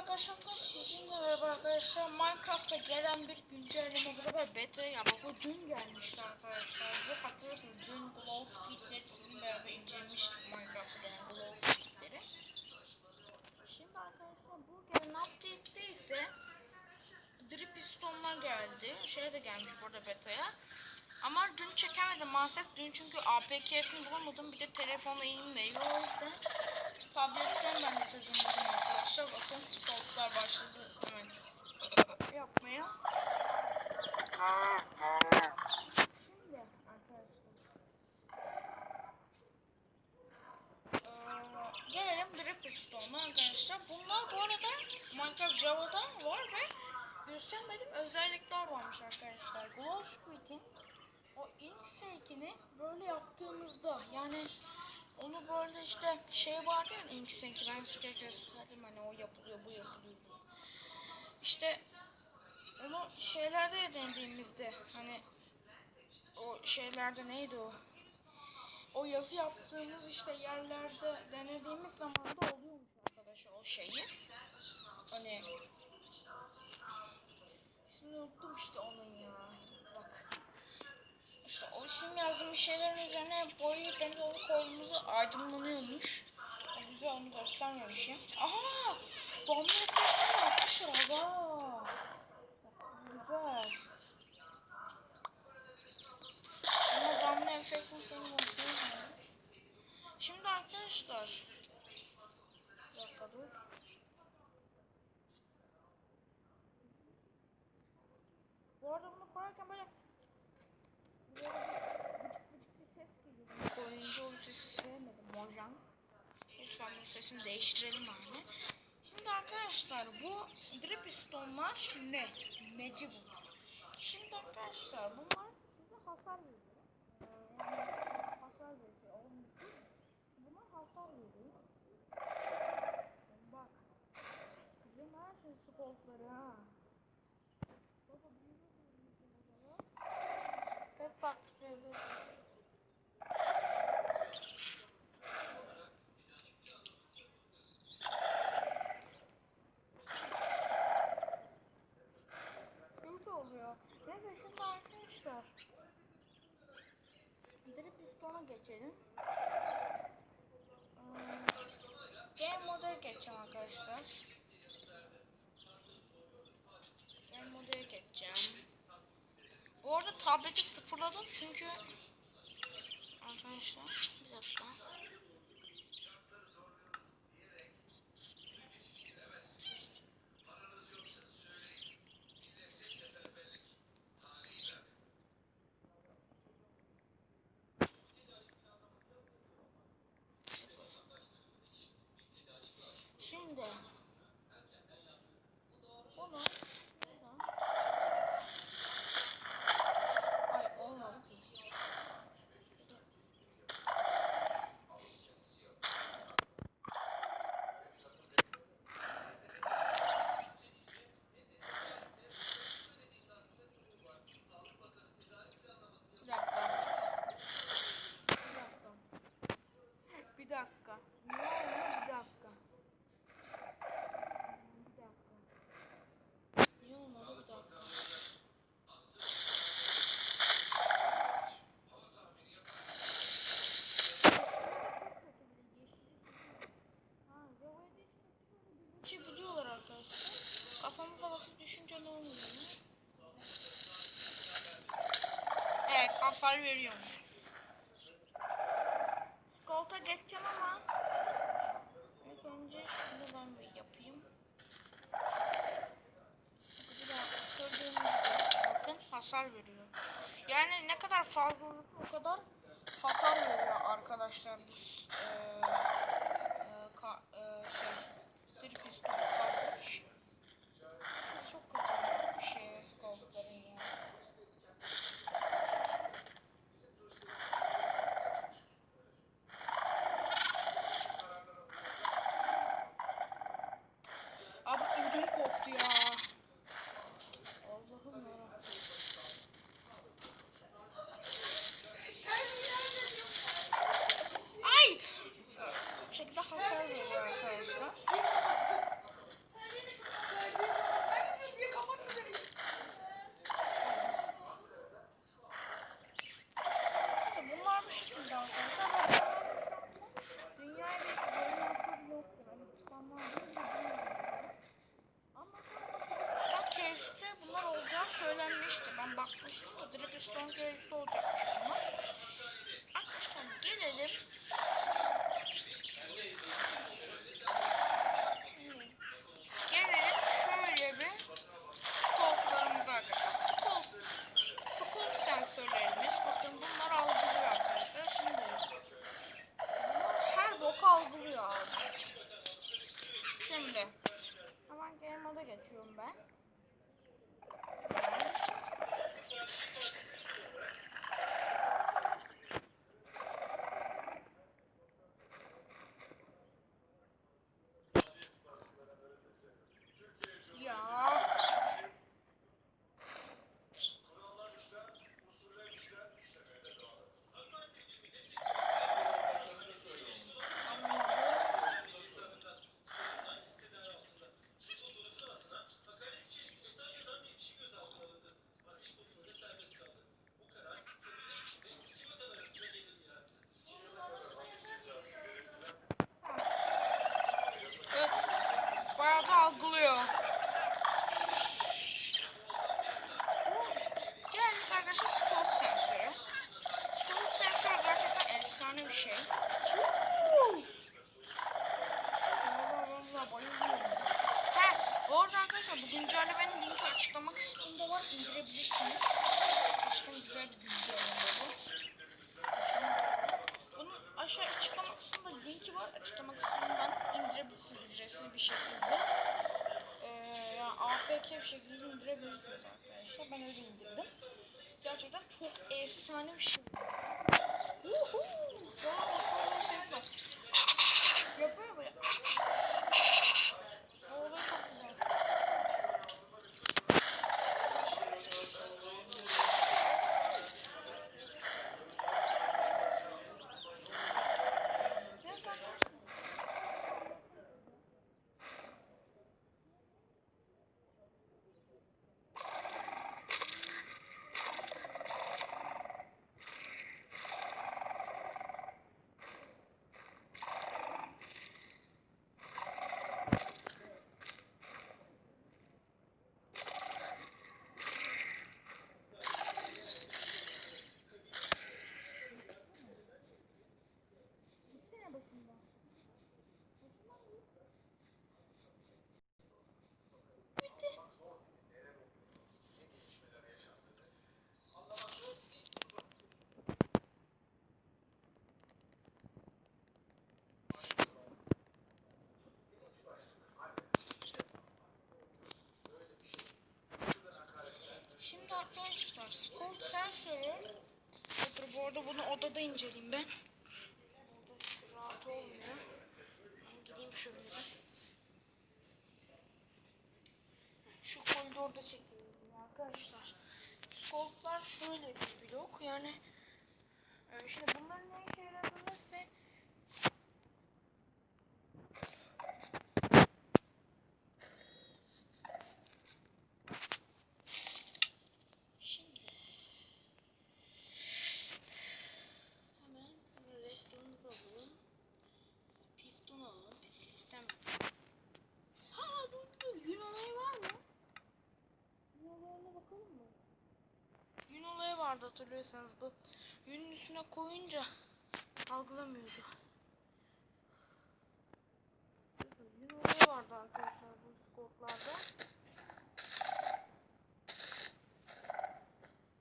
arkadaşlar bugün sizinle beraber arkadaşlar Minecraft'ta gelen bir güncelleme beraber beta ya bu dün gelmişti arkadaşlar. Bu hatırladınız dün Glow Squid'leri sizinle beraber incelemiştik Minecraft'ta gelen Glow Squid'leri. Şimdi arkadaşlar bu gelen update'de ise Drip Piston'lar geldi. Şey de gelmiş burada beta'ya. Ama dün çekemedim maalesef. Dün çünkü APK'sini bulamadım. Bir de telefonla. O yüzden tabletten ben de çözümledim arkadaşlar. Bakın scope'lar başladı hemen yapmaya. Şimdi arkadaşlar. Ee, gelelim Drip Pistone'a arkadaşlar. Bunlar bu arada Minecraft Java'da var ve göstermediğim özellikler varmış arkadaşlar. Glow Squid'in o ink sake'ini böyle yaptığımızda yani onu böyle işte şey vardı ya ink sake'i ben size gösterdim hani o yapılıyor bu yapılıyor diye. İşte onu şeylerde denediğimizde hani o şeylerde neydi o? O yazı yaptığımız işte yerlerde denediğimiz zaman da oluyormuş arkadaşlar o şeyi. Hani ismini unuttum işte onun ya. İşte o isim yazdığım bir şeylerin üzerine boyayıp ben de onu koyduğumuzda aydınlanıyormuş. O güzel onu göstermemişim. Aha! Damla efektini yapmışlar aga. Güzel. Ama damla efektini falan. Şimdi arkadaşlar. Bir dakika dur. Bu arada bunu koyarken böyle bir gıcık gıcık bir ses geliyor. Koyunca o sesi sevmedim. Mojang. Lütfen bu sesini değiştirelim yani. Şimdi arkadaşlar bu drip pistonlar ne? Neci bu? Şimdi arkadaşlar bunlar bize hasar veriyor. Ee, yani hasar veriyor. Olumsuz. Bunlar hasar veriyor. Bak. Bizim her şey scope'ları ha. Baba büyüme büyüme Hep farklı şeyler. Kötü oluyor. Neyse şimdi arkadaşlar. Pistona geçelim. Hmm, Game moda geçeceğim arkadaşlar. Game modaya geçeceğim. Bu arada tableti sıfırladım çünkü arkadaşlar bir dakika. Şimdi bunu buradan Ay olmadı ki. Bir dakika. Bir dakika. Bir dakika. Ne oldu? Bir dakika. Bir dakika. Niye olmadı? Bir dakika. Bir şey biliyorlar arkadaşlar. Kafamıza bakıp düşünce ne oluyor? Evet, hasar veriyormuş. Skolta geçeceğim ama ilk önce şunu ben bir yapayım. Bir daha gördüğünüz gibi bakın hasar veriyor. Yani ne kadar fazla olursa o kadar hasar veriyor arkadaşlar bu eee, ka, eee, şey pistol geçiyorum ben. Bunun aşağı açıklama kısmında linki var. Açıklama kısmından indirebilirsiniz ücretsiz bir şekilde. Ee, yani APK bir şekilde indirebilirsiniz arkadaşlar. Ben öyle indirdim. Gerçekten çok efsane bir şey. Yuhuu! Ya, böyle şeyler. Yapıyor böyle. O olay çok güzel. Ya sen kaçtın? Gitsene başımdan. Başımdan git. Bitti. Şimdi arkadaşlar Scold sensörü Dur bu arada bunu odada inceleyeyim ben. Burada rahat olmuyor. Gideyim şöyle. Şu koridorda çekiyorum arkadaşlar. Scold'lar şöyle bir blok yani. e, Şimdi bunların ne işe yaradığını size Şimdi hemen şöyle restonumuzu alalım. Piston alalım. Pis sistem. Ha dur dur. Yün olayı var mı? Yün olayına bakalım mı? Yün olayı vardı hatırlıyorsanız bu. Yünün üstüne koyunca algılamıyordu. Yün olayı vardı arkadaşlar bu skoplarda.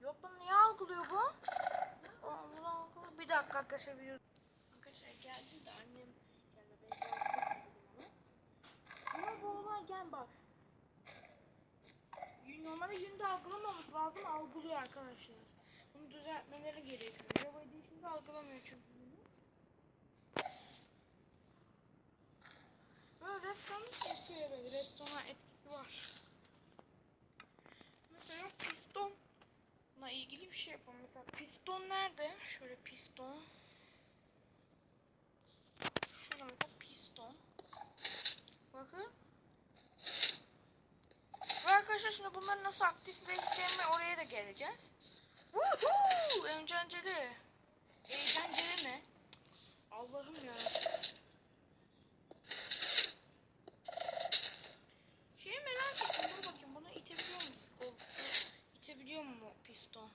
Yok lan niye algılıyor bu? Aa, bunu algılıyor. Bir dakika arkadaşlar bir Arkadaşlar geldi de annem geldi. Bunu. Ama bu olay gel bak. Yün- Normalde yünde algılamaması lazım algılıyor arkadaşlar. Bunu düzeltmeleri gerekiyor. Arabayı değişince algılamıyor çünkü yünü. Böyle reston yapıyor böyle. Restona etkisi var. Mesela piston Buna ilgili bir şey yapalım. Mesela piston nerede? Şöyle piston. Şurada mesela piston. Bakın. Ve arkadaşlar şimdi bunları nasıl aktifleyeceğimi oraya da geleceğiz. Uhu, eğlenceli. Eğlenceli mi? Allah'ım ya. Şey merak ettim. Dur bakayım bunu itebiliyor musun? İtebiliyor mu piston?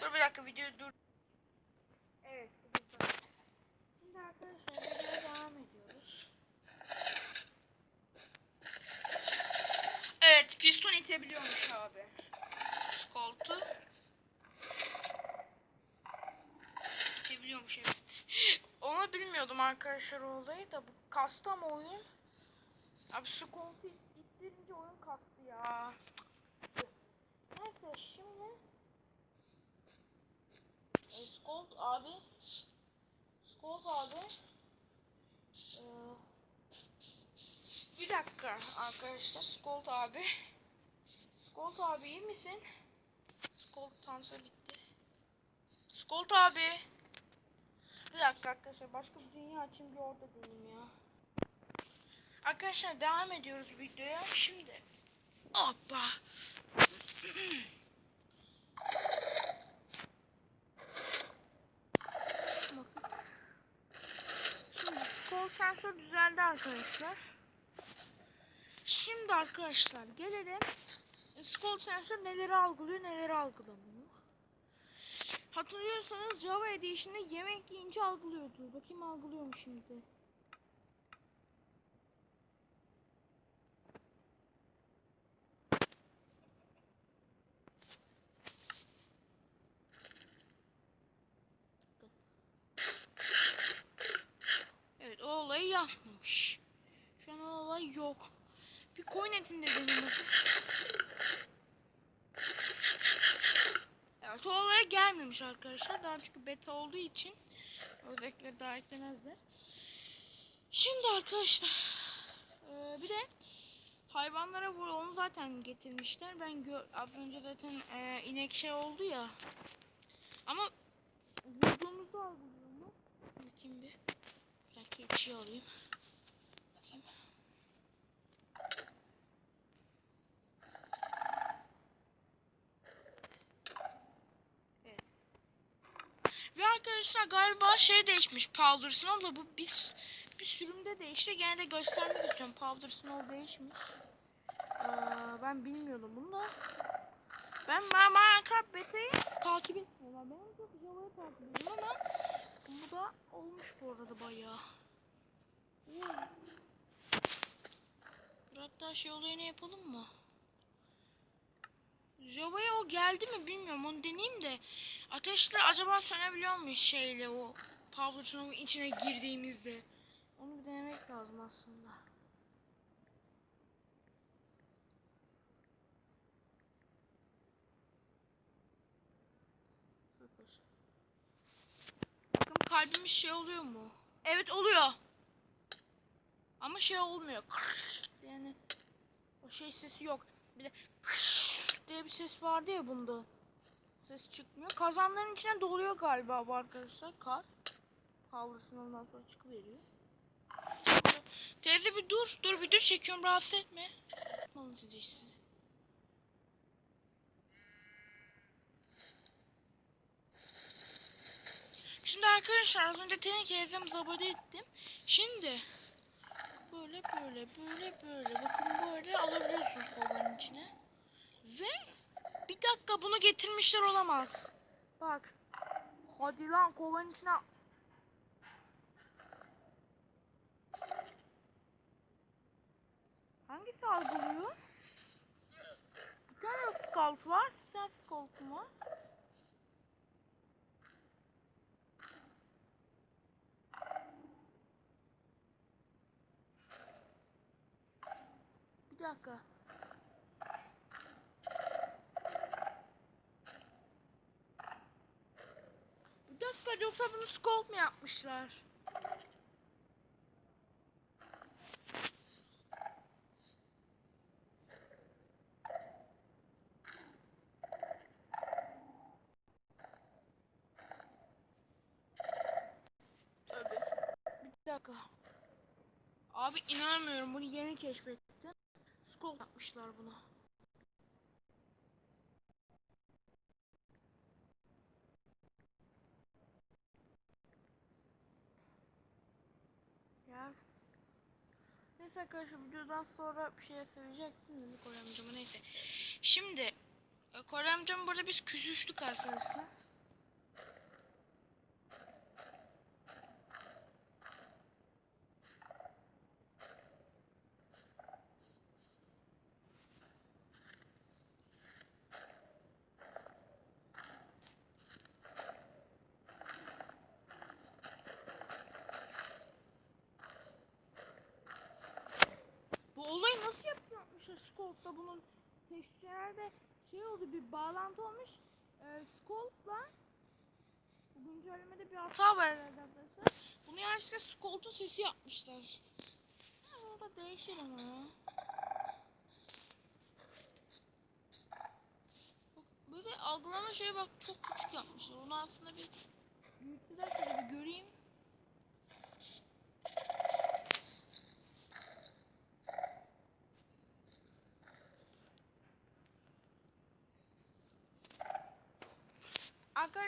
Dur bir dakika videoyu dur. Bilmiyordum arkadaşlar olayı da bu kastı ama oyun. Abi su koltuğu ittirince oyun kastı ya. Neyse şimdi e, Skolt abi Skolt abi e, bir dakika arkadaşlar Skolt abi Skolt abi iyi misin? Skolt tansa gitti. Skolt abi bir dakika arkadaşlar başka bir dünya açayım bir orada deneyim ya. Arkadaşlar devam ediyoruz videoya. Şimdi hoppa. Şimdi kol sensör düzeldi arkadaşlar. Şimdi arkadaşlar gelelim. Skol sensör neleri algılıyor neleri algılamıyor. Hatırlıyorsanız Java Edition'da yemek yiyince algılıyordu. Bakayım algılıyor mu şimdi? Evet o olayı yapmamış. Şu an o olay yok. Bir coin etinde denedim. Evet o olaya gelmemiş arkadaşlar. Daha çünkü beta olduğu için özellikleri daha eklemezler. Şimdi arkadaşlar eee, bir de hayvanlara onu zaten getirmişler. Ben gör, az önce zaten eee, inek şey oldu ya. Ama vurduğumuzda algılıyor mu? Bakayım bir. Ben keçiyi alayım. Arkadaşlar galiba şey değişmiş Powder Snow'la bu bir, bir sürümde değişti. Gene de göstermek istiyorum. Powder Snow değişmiş. Ee, ben bilmiyordum bunu da. Ben Minecraft beta'yı takip etmiyorum. Ben çok Java'yı takip ediyorum ama bu da olmuş bu arada bayağı. Hatta şey olayını yapalım mı? Java'ya o geldi mi bilmiyorum onu deneyeyim de ateşler acaba sönebiliyor muyuz şeyle o Pablo Snow'un içine girdiğimizde onu bir denemek lazım aslında. Bakın kalbimiz şey oluyor mu? Evet oluyor. Ama şey olmuyor. Yani o şey sesi yok. Bir de diye bir ses vardı ya bunda. Ses çıkmıyor. Kazanların içine doluyor galiba bu arkadaşlar. Kar. Kavrasını ondan sonra çıkıveriyor. Teyze bir dur. Dur bir dur çekiyorum rahatsız etme. Malın sizi. Şimdi arkadaşlar az önce teyze teyzemizi abone ettim. Şimdi böyle böyle böyle böyle bakın böyle alabiliyorsunuz kovanın içine. Ve bir dakika bunu getirmişler olamaz. Bak. Hadi lan kovanın içine. Hangisi algılıyor? Bir tane scout var. Bir tane scout'um var. Bir dakika. Bir dakika yoksa bunu scout mu yapmışlar? Tövbe. Bir dakika. Abi inanmıyorum bunu yeni keşfettim. Skol yapmışlar buna. Ya. Neyse arkadaşlar videodan sonra bir şey söyleyecektim de Kore amcama neyse. Şimdi e, Kore amcam burada biz küsüştük arkadaşlar. Skull'da bunun tekstürlerde şey oldu bir bağlantı olmuş. Ee, Skull'la bu güncellemede bir hata var herhalde arkadaşlar. Bunu yanlışlıkla Skull'un sesi yapmışlar. Ha, o da değişir ama ya. Böyle algılama şeyi bak çok küçük yapmışlar. Onu aslında bir büyüttüler şöyle bir göreyim.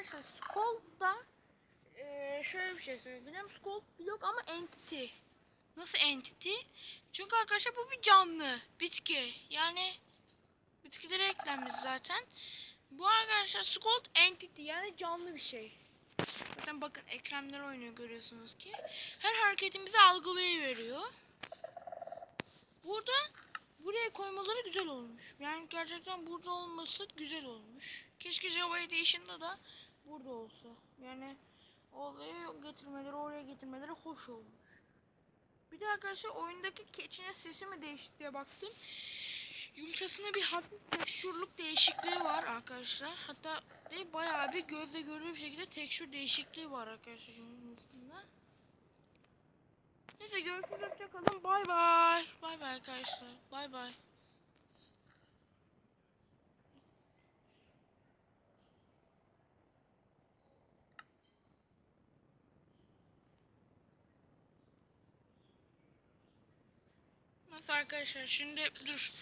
Arkadaşlar Skull'da eee şöyle bir şey söyleyeceğim. Skull blok ama entity. Nasıl entity? Çünkü arkadaşlar bu bir canlı bitki. Yani bitkilere eklenmiş zaten. Bu arkadaşlar Skull entity yani canlı bir şey. Zaten bakın ekranlar oynuyor görüyorsunuz ki. Her hareketimizi algılayıveriyor. Burada buraya koymaları güzel olmuş. Yani gerçekten burada olması güzel olmuş. Keşke Java Edition'da da burada olsa. Yani olayı getirmeleri, oraya getirmeleri hoş olmuş. Bir de arkadaşlar oyundaki keçinin sesi mi değişti diye baktım. Yumurtasında bir hafif tekstürlük değişikliği var arkadaşlar. Hatta de bayağı bir gözle görülür şekilde tekstür değişikliği var arkadaşlar yumurtasında. Neyse görüşürüz hoşçakalın. Bay bay. Bay bay arkadaşlar. Bay bay. Nasıl arkadaşlar şimdi dur.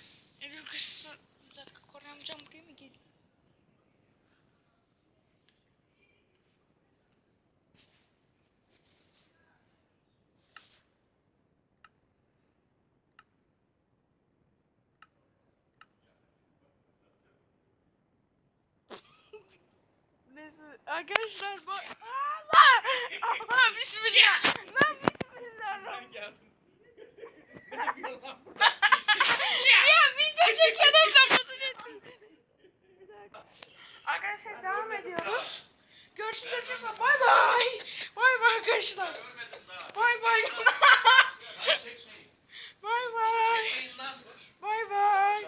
Eylül kızı bir dakika Koray amcam buraya mı geliyor? Neyse arkadaşlar bak Allah Allah bismillah lan. Ya video çekiyordun sapasını Arkadaşlar devam ediyoruz. Görüşürüz arkadaşlar. Bay bay. Bay bay arkadaşlar. Bay bay. Bay bay. Bay bay.